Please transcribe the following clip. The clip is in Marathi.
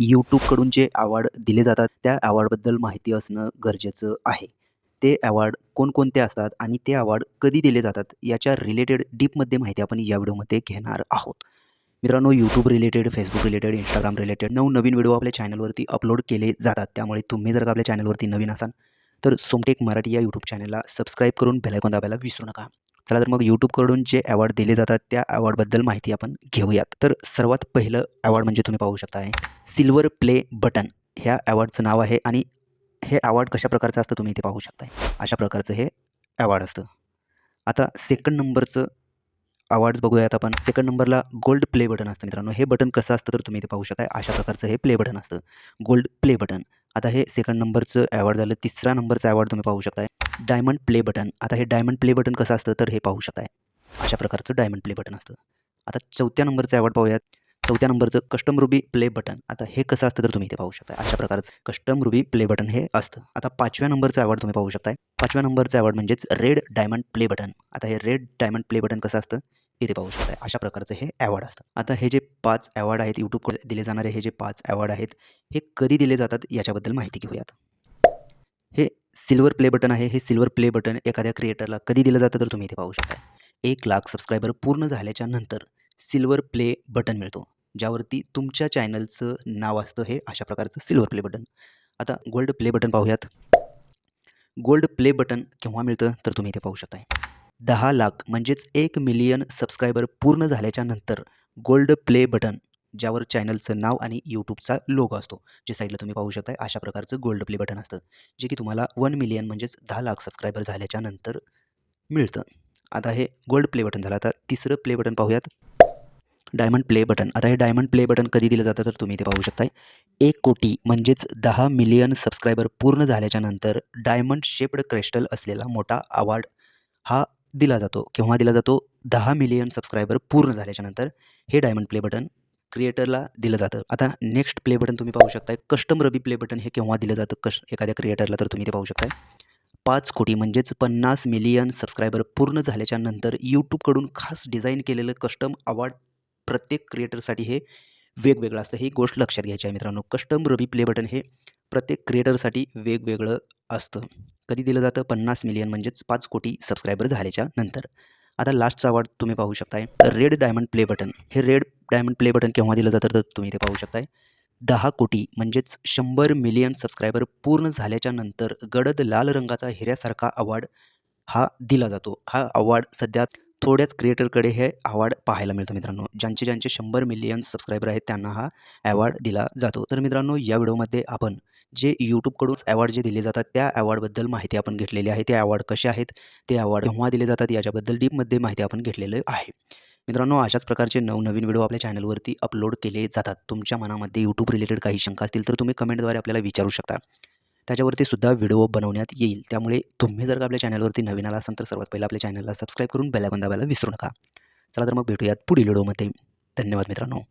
यूट्यूबकडून जे अवॉर्ड दिले जातात त्या अवॉर्डबद्दल माहिती असणं गरजेचं आहे. ते अवॉर्ड कोणकोणते असतात आणि ते अवॉर्ड कधी दिले जातात याच्या रिलेटेड डीपमध्ये माहिती आपण या व्हिडिओमध्ये घेणार आहोत. मित्रांनो YouTube related Facebook related Instagram related नऊ नवीन व्हिडिओ आपल्या चॅनलवरती अपलोड केले जातात. त्यामुळे तुम्ही जर का आपल्या चॅनलवरती नवीन असाल तर सोमटेक मराठी या यूट्यूब चॅनलला सबस्क्राईब करून बेलायकॉन दाबायला विसरू नका. चला तर मग यूट्यूबकडून जे अवॉर्ड दिले जातात त्या अवॉर्डबद्दल माहिती आपण घेऊयात. तर सर्वात पहिलं अवॉर्ड म्हणजे तुम्ही पाहू शकता आहे सिल्वर प्ले बटन. ह्या अवॉर्डचं नाव आहे आणि हे अवॉर्ड कशा प्रकारचं असतं तुम्ही इथे पाहू शकताय. अशा प्रकारचं हे अवॉर्ड असतं. आता सेकंड नंबरचं अवॉर्ड्स बघूयात आपण. सेकंड नंबरला गोल्ड प्ले बटन असतं मित्रांनो. हे बटन कसं असतं तर तुम्ही इथे पाहू शकता अशा प्रकारचं हे प्ले बटन असतं. गोल्ड प्ले बटन आता हे सेकंड नंबरचं अवॉर्ड झालं. तिसरा नंबरचं अवॉर्ड तुम्ही पाहू शकताय. डायमंड प्ले बटन आता हे डायमंड प्ले बटन कसं असतं तर हे पाहू शकताय. अशा प्रकारचं डायमंड प्ले बटन असतं. आता चौथ्या नंबरचं अवॉर्ड पाहूयात. चौथ्या नंबरचं कस्टम रुबी प्ले बटन आता हे कसं असतं तर तुम्ही इथे पाहू शकता अशा प्रकारचं कस्टम रुबी प्ले बटन हे असतं. आता पाचव्या नंबरचं अवॉर्ड तुम्ही पाहू शकताय. पाचव्या नंबरचं अवॉर्ड म्हणजेच रेड डायमंड प्ले बटन आता हे रेड डायमंड प्ले बटन कसं असतं? इथे पाहू शकताय. अशा प्रकारचं हे अवॉर्ड असतं. आता हे जे पाच अवॉर्ड आहेत यूट्यूबकडे दिले जाणारे हे जे पाच अवॉर्ड आहेत हे कधी दिले जातात याच्याबद्दल माहिती घेऊयात. हे सिल्वर प्ले बटन आहे. हे सिल्वर प्ले बटन एखाद्या क्रिएटरला कधी दिलं जातं तर तुम्ही इथे पाहू शकता एक लाख सबस्क्रायबर पूर्ण झाल्याच्यानंतर सिल्वर प्ले बटन मिळतो. ज्यावरती तुमच्या चॅनलचं नाव असतं हे अशा प्रकारचं सिल्वर प्ले बटन. आता गोल्ड प्ले बटन पाहूयात. गोल्ड प्ले बटन केव्हा मिळतं तर तुम्ही इथे पाहू शकताय. दहा लाख म्हणजेच एक मिलियन सबस्क्रायबर पूर्ण झाल्याच्यानंतर गोल्ड प्ले बटन ज्यावर चॅनलचं नाव आणि यूट्यूबचा लोगो असतो जे साईडला तुम्ही पाहू शकताय अशा प्रकारचं गोल्ड प्ले बटन असतं जे की तुम्हाला वन मिलियन म्हणजेच दहा लाख सबस्क्रायबर झाल्याच्यानंतर मिळतं. आता हे गोल्ड प्ले बटन झालं. आता तिसरं प्ले बटन पाहूयात. Diamond play button. आता हे डायमंड प्ले बटन कधी दिलं जातं तर तुम्ही ते पाहू शकताय. एक कोटी म्हणजेच दहा मिलियन सबस्क्रायबर पूर्ण झाल्याच्यानंतर डायमंड शेप्ड क्रिस्टल असलेला मोठा अवॉर्ड हा दिला जातो. केव्हा दिला जातो? दहा मिलियन सबस्क्रायबर पूर्ण झाल्याच्यानंतर हे डायमंड प्ले बटन क्रिएटरला दिलं जातं. आता नेक्स्ट प्ले बटन तुम्ही पाहू शकताय. कस्टम रबी प्ले बटन हे केव्हा दिलं जातं? कश एखाद्या क्रिएटरला तर तुम्ही ते पाहू शकताय. पाच कोटी म्हणजेच पन्नास मिलियन सबस्क्रायबर पूर्ण झाल्याच्यानंतर यूट्यूबकडून खास डिझाईन केलेलं कस्टम अवॉर्ड प्रत्येक क्रिएटरसाठी हे वेगवेगळं असतं. ही गोष्ट लक्षात घ्यायची आहे मित्रांनो. कस्टम रबी प्ले बटन हे प्रत्येक क्रिएटरसाठी वेगवेगळं असतं. कधी दिलं जातं? पन्नास मिलियन म्हणजेच पाच कोटी सबस्क्रायबर झाल्याच्यानंतर. आता लास्टचा अवॉर्ड तुम्ही पाहू शकताय. रेड डायमंड प्ले बटन हे रेड डायमंड प्ले बटन केव्हा दिलं जातं? तर तुम्ही ते पाहू शकताय. दहा कोटी म्हणजेच शंभर मिलियन सबस्क्रायबर पूर्ण झाल्याच्यानंतर गडद लाल रंगाचा हिऱ्यासारखा अवॉर्ड हा दिला जातो. हा अवॉर्ड सध्या थोड्याच क्रिएटरकडे हे अवॉर्ड पाहायला मिळतो मित्रांनो. ज्यांचे ज्यांचे शंभर मिलियन सबस्क्रायबर आहेत त्यांना हा अवॉर्ड दिला जातो. तर मित्रांनो या व्हिडिओमध्ये आपण जे यूट्यूबकडून अवॉर्ड जे दिले जातात त्या अवॉर्डबद्दल माहिती आपण घेतलेली आहे. ते अवॉर्ड कसे आहेत? ते अवॉर्ड केव्हा दिले जातात? याच्याबद्दल डीपमध्ये माहिती आपण घेतलेलं आहे. मित्रांनो अशाच प्रकारचे नवनवीन व्हिडिओ आपल्या चॅनलवरती अपलोड केले जातात. तुमच्या मनामध्ये यूट्यूब रिलेटेड काही शंका असतील तर तुम्ही कमेंटद्वारे आपल्याला विचारू शकता. त्याच्यावरती सुद्धा व्हिडिओ बनवण्यात येईल. त्यामुळे तुम्ही जर का आपल्या चॅनलवरती नवीन आला असाल तर सर्वात पहिला आपल्या चॅनलला सबस्क्राईब करून बेलायकॉन दाबायला विसरू नका. चला तर मग भेटूयात पुढील व्हिडिओमध्ये. धन्यवाद मित्रांनो.